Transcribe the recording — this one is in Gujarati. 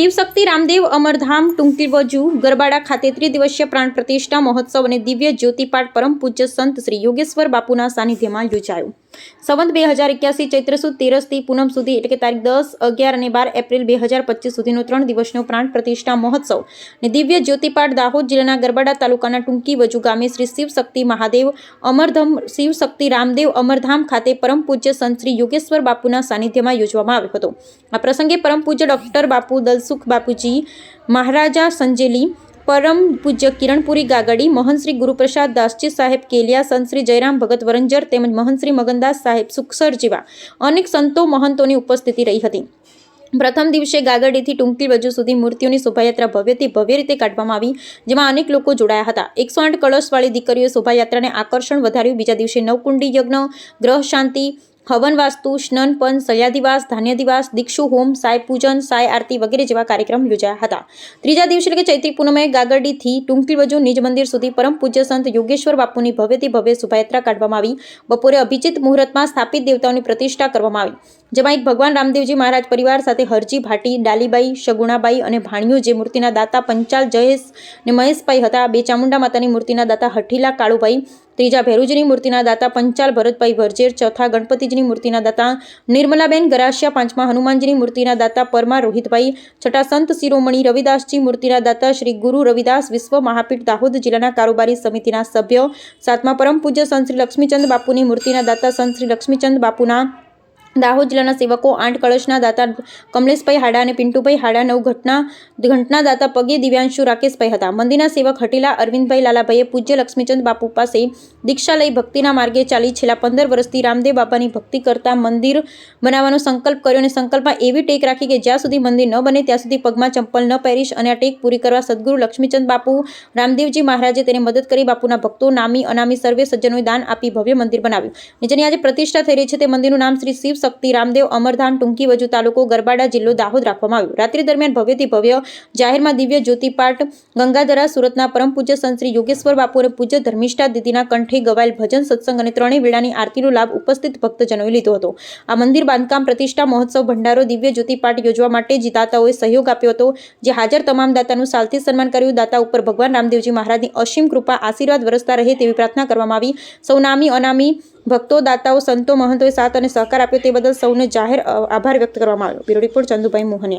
શિવશક્તિ, રામદેવ, અમરધામ, ટુંકીવજુ, ગરબાડા ખાતે ત્રિદિવસીય પ્રાણ પ્રતિષ્ઠા મહોત્સવ અને દિવ્ય જ્યોતિપાઠ પરમ પૂજ્ય સંત શ્રી યોગેશ્વર બાપુના સાનિધ્યમાં યોજાયો. સંવંત બે હજાર એક્યાસી ચૈત્ર સુદ તેરસથી પૂનમ સુધી એટલે કે તારીખ દસ, અગિયાર અને બાર એપ્રિલ બે હજાર પચીસ સુધીનો ત્રણ દિવસનો પ્રાણ પ્રતિષ્ઠા મહોત્સવ. અને દિવ્ય જ્યોતિપાઠ દાહોદ જિલ્લાના ગરબાડા તાલુકાના ટૂંકી વજુ ગામે શ્રી શિવશક્તિ મહાદેવ, અમરધમ શિવશક્તિ રામદેવ અમરધામ ખાતે પરમ પૂજ્ય સંત શ્રી યોગેશ્વર બાપુના સાનિધ્યમાં યોજવામાં આવ્યો હતો. આ પ્રસંગે પરમ પૂજ્ય ડોક્ટર બાપુ દલસુખ બાપુજી, મહારાજા સંજેલી પરમ પૂજ્ય કિરણપુરી ગાગડી મહંશ્રી ગુરુપ્રસાદ દાસજી સાહેબ કેલિયા સંતશ્રી જયરામ ભગત વરંજર તેમજ મહંશ્રી મગનદાસ સાહેબ સુખસર જેવા અનેક સંતો મહંતોની ઉપસ્થિતિ રહી હતી. પ્રથમ દિવસે ગાગડીથી ટૂંકી બાજુ સુધી મૂર્તિઓની શોભાયાત્રા ભવ્યથી ભવ્ય રીતે કાઢવામાં આવી, જેમાં અનેક લોકો જોડાયા હતા. એકસો આઠ કળશવાળી દીકરીઓએ શોભાયાત્રાને આકર્ષણ વધાર્યું. બીજા દિવસે નવકુંડી યજ્ઞ ગ્રહ શાંતિ હવન વાસ્તુ, સ્નન, પન ધાન્ય દિવાસ, દીક્ષુ, હોમ સાય પૂજન સાય આરતી વગેરે જેવા કાર્યક્રમ યોજાયા હતા. ત્રીજા દિવસે એટલે કે ચૈત્રી પૂનમે ગાગરડીથી ટૂંકી બજુ નિજ મંદિર સુધી પરમ પૂજ્ય સંત યોગેશ્વર બાપુની ભવ્યથી ભવ્ય શોભાયાત્રા કાઢવામાં આવી. બપોરે અભિજીત મુહૂર્તમાં સ્થાપિત દેવતાઓની પ્રતિષ્ઠા કરવામાં આવી. જેમાં એક ભગવાન રામદેવજી મહારાજ પરિવાર સાથે હરજી ભાટી, ડાલીબાઈ, શગુણાબાઈ અને ભાણિયો જે મૂર્તિના દાતા પંચાલ જયેશ અને મહેશભાઈ હતા, બે ચામુંડા માતાની મૂર્તિના દાતા હઠીલા કાળુભાઈ ત્રીજા ભેરુજીની મૂર્તિના દાતા પંચાલ ભરતભાઈ ભરજેર ચોથા ગણપતિજીની મૂર્તિના દાતા નિર્મલાબેન ગરાસિયા, પાંચમા હનુમાનજીની મૂર્તિના દાતા પરમા રોહિતભાઈ, છઠ્ઠા સંત શિરોમણી રવિદાસજી મૂર્તિના દાતા શ્રી ગુરુ રવિદાસ વિશ્વ મહાપીઠ દાહોદ જિલ્લાના કારોબારી સમિતિના સભ્ય, સાતમા પરમ પૂજ્ય સંત શ્રી લક્ષ્મીચંદ બાપુની મૂર્તિના દાતા સંત શ્રી લક્ષ્મીચંદ બાપુના દાહોદ જિલ્લાના સેવકો આઠ કળશના દાતા કમલેશભાઈ હાડા અને પિન્ટુભાઈ હાડા નવ ઘટના ઘટના દાતા પગે દિવ્યાંશુ રાકેશભાઈ હતા. મંદિરના સેવક હટીલા અરવિંદભાઈ લાલાભાઈએ પૂજ્ય લક્ષ્મીચંદ બાપુ પાસે દીક્ષા લઈ ભક્તિના માર્ગે ચાલી છેલ્લા પંદર વર્ષથી રામદેવ બાપાની ભક્તિ કરતા મંદિર બનાવવાનો સંકલ્પ કર્યો અને સંકલ્પમાં એવી ટેક રાખી કે જ્યાં સુધી મંદિર ન બને ત્યાં સુધી પગમાં ચંપલ ન પહેરીશ અને આ ટેક પૂરી કરવા સદગુરુ લક્ષ્મીચંદ બાપુ રામદેવજી મહારાજે તેને મદદ કરી બાપુના ભક્તો નામી અનામી સર્વે સજ્જનોએ દાન આપી ભવ્ય મંદિર બનાવ્યું. જેની આજે પ્રતિષ્ઠા થઈ રહી છે તે મંદિરનું નામ શ્રી શિવ શક્તિ, રામદેવ, અમરધામ, ટૂંકી વજુ તાલુકો, ગરબાડા જિલ્લો, દાહોદ રાખવામાં આવ્યો. રાત્રિ દરમિયાન ભવ્યથી ભવ્ય જાહેરમાં દિવ્ય જ્યોતિપાઠ, ગંગાધરા, સુરતના પરમ પૂજ્ય સંત શ્રી યોગેશ્વર બાપુ અને પૂજ્ય ધર્મિષ્ઠા દીદીના કંઠે ગવાયેલ ભજન, સત્સંગ અને ત્રણેય વેળાની આરતીનો લાભ ઉપસ્થિત ભક્તજનોએ લીધો હતો. આ મંદિર, બાંધકામ, પ્રતિષ્ઠા, મહોત્સવ, ભંડારો, દિવ્ય જ્યોતિપાઠ યોજવા માટે જે દાતાઓએ સહયોગ આપ્યો હતો, જે હાજર તમામ દાતાનું સાલથી સન્માન કર્યું. દાતા ઉપર ભગવાન રામદેવજી મહારાજની અસીમ કૃપા આશીર્વાદ વરસતા રહે તેવી પ્રાર્થના કરવામાં આવી. સૌ નામી અનામી ભક્તો, દાતાઓ, સંતો, મહંતોએ સાથ અને સહકાર આપ્યો તે બદલ સૌને જાહેર આભાર વ્યક્ત કરવામાં આવ્યો. Bureau report Chandubhai Mohaniya.